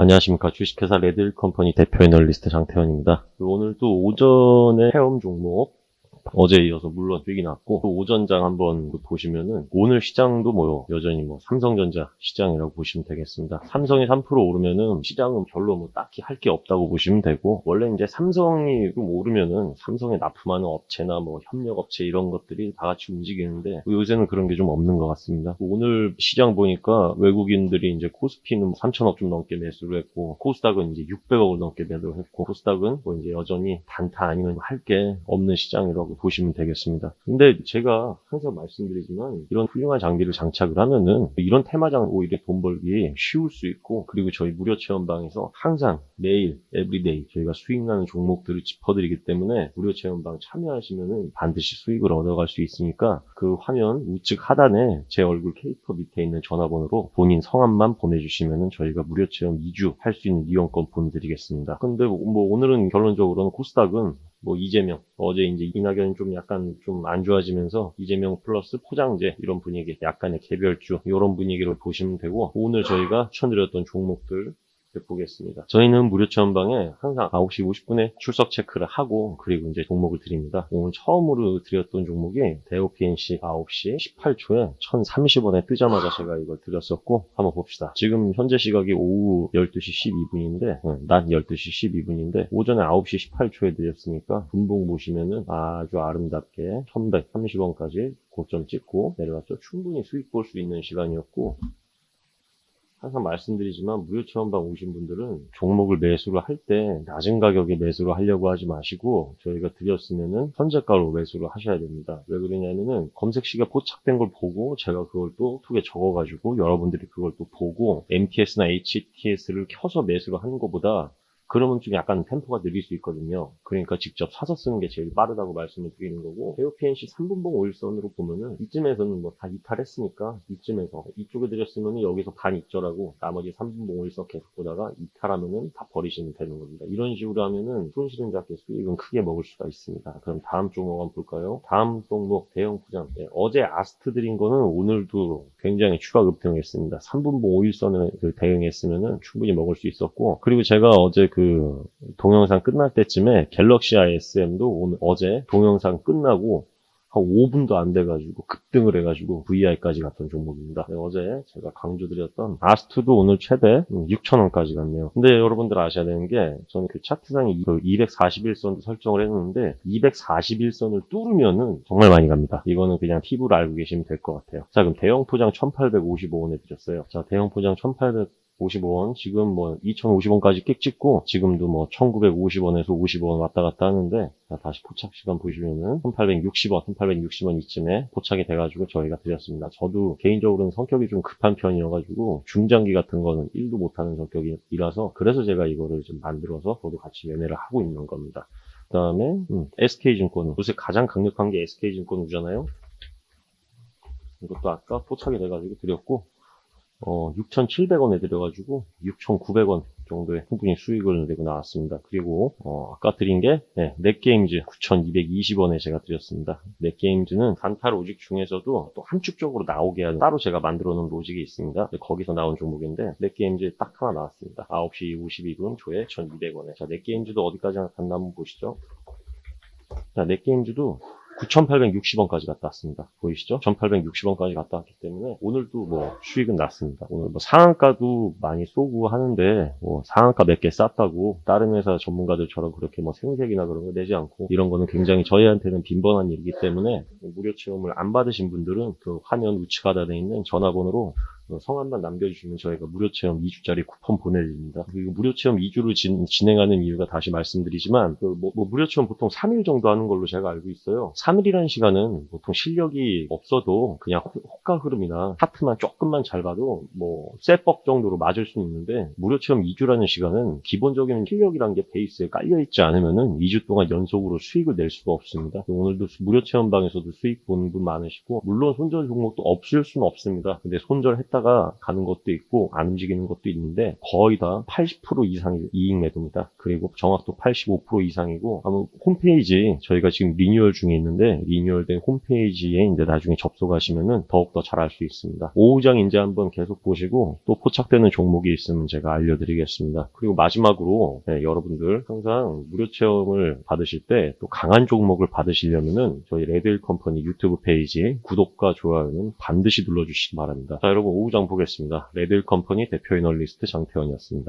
안녕하십니까. 주식회사 레드컴퍼니 대표 애널리스트 장태현입니다. 오늘 또 오전에 체험 종목 어제 이어서 물론 수익이 났고 또 오전장 한번 보시면은 오늘 시장도 뭐 여전히 뭐 삼성전자 시장이라고 보시면 되겠습니다. 삼성이 3% 오르면은 시장은 별로 뭐 딱히 할 게 없다고 보시면 되고 원래 이제 삼성이 좀 오르면은 삼성에 납품하는 업체나 뭐 협력업체 이런 것들이 다 같이 움직이는데 요새는 그런 게 좀 없는 것 같습니다. 오늘 시장 보니까 외국인들이 이제 코스피는 3천억 좀 넘게 매수를 했고 코스닥은 이제 600억을 넘게 매도를 했고 코스닥은 뭐 이제 여전히 단타 아니면 할 게 없는 시장이라고 보시면 되겠습니다. 근데 제가 항상 말씀드리지만 이런 훌륭한 장비를 장착을 하면은 이런 테마장 오히려 돈 벌기 쉬울 수 있고 그리고 저희 무료 체험방에서 항상 매일 에브리데이 저희가 수익 나는 종목들을 짚어드리기 때문에 무료 체험방 참여하시면은 반드시 수익을 얻어갈 수 있으니까 그 화면 우측 하단에 제 얼굴 캐릭터 밑에 있는 전화번호로 본인 성함만 보내주시면은 저희가 무료 체험 2주 할 수 있는 이용권 보내드리겠습니다. 근데 뭐 오늘은 결론적으로는 코스닥은 뭐 이재명 어제 이제 이낙연이 좀 약간 좀 안 좋아지면서 이재명 플러스 포장재 이런 분위기 약간의 개별주 이런 분위기로 보시면 되고 오늘 저희가 추천드렸던 종목들 보겠습니다. 저희는 무료 체험방에 항상 9시 50분에 출석 체크를 하고 그리고 이제 종목을 드립니다. 오늘 처음으로 드렸던 종목이 대오PNC 9시 18초에 1030원에 뜨자마자 제가 이걸 드렸었고 한번 봅시다. 지금 현재 시각이 오후 12시 12분인데 낮 12시 12분인데 오전에 9시 18초에 드렸으니까 분봉 보시면은 아주 아름답게 1130원까지 고점 찍고 내려왔죠. 충분히 수익 볼 수 있는 시간이었고 항상 말씀드리지만 무료 체험방 오신 분들은 종목을 매수를 할 때 낮은 가격에 매수를 하려고 하지 마시고 저희가 드렸으면은 현재가로 매수를 하셔야 됩니다. 왜 그러냐면은 검색시가 포착된 걸 보고 제가 그걸 또 툭에 적어가지고 여러분들이 그걸 또 보고 MTS나 HTS를 켜서 매수를 하는 것보다 그러면 좀 약간 템포가 느릴 수 있거든요. 그러니까 직접 사서 쓰는 게 제일 빠르다고 말씀을 드리는 거고, 베오PNC 3분봉 5일선으로 보면은 이쯤에서는 뭐 다 이탈했으니까 이쯤에서 이쪽에 드렸으면 여기서 반 익절하고 나머지 3분봉 5일선 계속 보다가 이탈하면은 다 버리시면 되는 겁니다. 이런 식으로 하면은 손실은 작게 수익은 크게 먹을 수가 있습니다. 그럼 다음 종목 한번 볼까요? 다음 종목 대형 포장. 네, 어제 아스트 드린 거는 오늘도 굉장히 추가 급등했습니다. 3분봉 5일선을 대응했으면은 충분히 먹을 수 있었고, 그리고 제가 어제 그그 동영상 끝날 때쯤에 갤럭시 ISM도 오늘 어제 동영상 끝나고 한 5분도 안 돼가지고 급등을 해가지고 VI까지 갔던 종목입니다. 네, 어제 제가 강조드렸던 아스투도 오늘 최대 6,000원까지 갔네요. 근데 여러분들 아셔야 되는 게 저는 그 차트상에 241선도 설정을 했는데 241선을 뚫으면은 정말 많이 갑니다. 이거는 그냥 팁으로 알고 계시면 될 것 같아요. 자 그럼 대형 포장 1855원에 드렸어요. 자 대형 포장 1800 55원, 지금 뭐 2050원까지 끽 찍고 지금도 뭐 1950원에서 50원 왔다 갔다 하는데 자, 다시 포착 시간 보시면은 1860원, 1860원 이쯤에 포착이 돼가지고 저희가 드렸습니다. 저도 개인적으로는 성격이 좀 급한 편이어가지고 중장기 같은 거는 1도 못하는 성격이라서 그래서 제가 이거를 좀 만들어서 저도 같이 매매를 하고 있는 겁니다. 그 다음에 음, SK증권 요새 가장 강력한 게 SK증권 우잖아요. 이것도 아까 포착이 돼가지고 드렸고 어, 6,700원에 들여가지고 6,900원 정도의 충분히 수익을 내고 나왔습니다. 그리고 어, 아까 드린 게 네, 넷게임즈 9,220원에 제가 드렸습니다. 넷게임즈는 단타 로직 중에서도 또 함축적으로 나오게 하는 따로 제가 만들어 놓은 로직이 있습니다. 거기서 나온 종목인데 넷게임즈 딱 하나 나왔습니다. 9시 52분 조에 1,200원에 자 넷게임즈도 어디까지 갔나 한번 보시죠. 자 넷게임즈도 9,860원까지 갔다 왔습니다. 보이시죠? 1,860원까지 갔다 왔기 때문에 오늘도 뭐 수익은 났습니다. 오늘 뭐 상한가도 많이 쏘고 하는데 뭐 상한가 몇 개 쌌다고 다른 회사 전문가들처럼 그렇게 뭐 생색이나 그런 거 내지 않고 이런 거는 굉장히 저희한테는 빈번한 일이기 때문에 무료 체험을 안 받으신 분들은 그 화면 우측 하단에 있는 전화번호로 성함만 남겨주시면 저희가 무료 체험 2주짜리 쿠폰 보내드립니다. 그리고 무료 체험 2주를 진, 행하는 이유가 다시 말씀드리지만 그 뭐, 뭐 무료 체험 보통 3일 정도 하는 걸로 제가 알고 있어요. 3일이라는 시간은 보통 실력이 없어도 그냥 호가 흐름이나 하트만 조금만 잘 봐도 뭐 셋법 정도로 맞을 수는 있는데 무료 체험 2주라는 시간은 기본적인 실력이란 게 베이스에 깔려 있지 않으면은 2주 동안 연속으로 수익을 낼 수가 없습니다. 오늘도 무료 체험방에서도 수익 보는 분 많으시고 물론 손절 종목도 없을 수는 없습니다. 근데 손절했다 움직였다가 가는 것도 있고 안 움직이는 것도 있는데 거의 다 80% 이상이 이익 매도입니다. 그리고 정확도 85% 이상이고 아마 홈페이지 저희가 지금 리뉴얼 중에 있는데 리뉴얼된 홈페이지에 이제 나중에 접속하시면은 더욱더 잘 알 수 있습니다. 오후장 이제 한번 계속 보시고 또 포착되는 종목이 있으면 제가 알려드리겠습니다. 그리고 마지막으로 네, 여러분들 항상 무료 체험을 받으실 때 또 강한 종목을 받으시려면은 저희 레드일 컴퍼니 유튜브 페이지 구독과 좋아요는 반드시 눌러주시기 바랍니다. 자 여러분 오후 장 보겠습니다. 레드일 컴퍼니 대표 애널리스트 장태원이었습니다.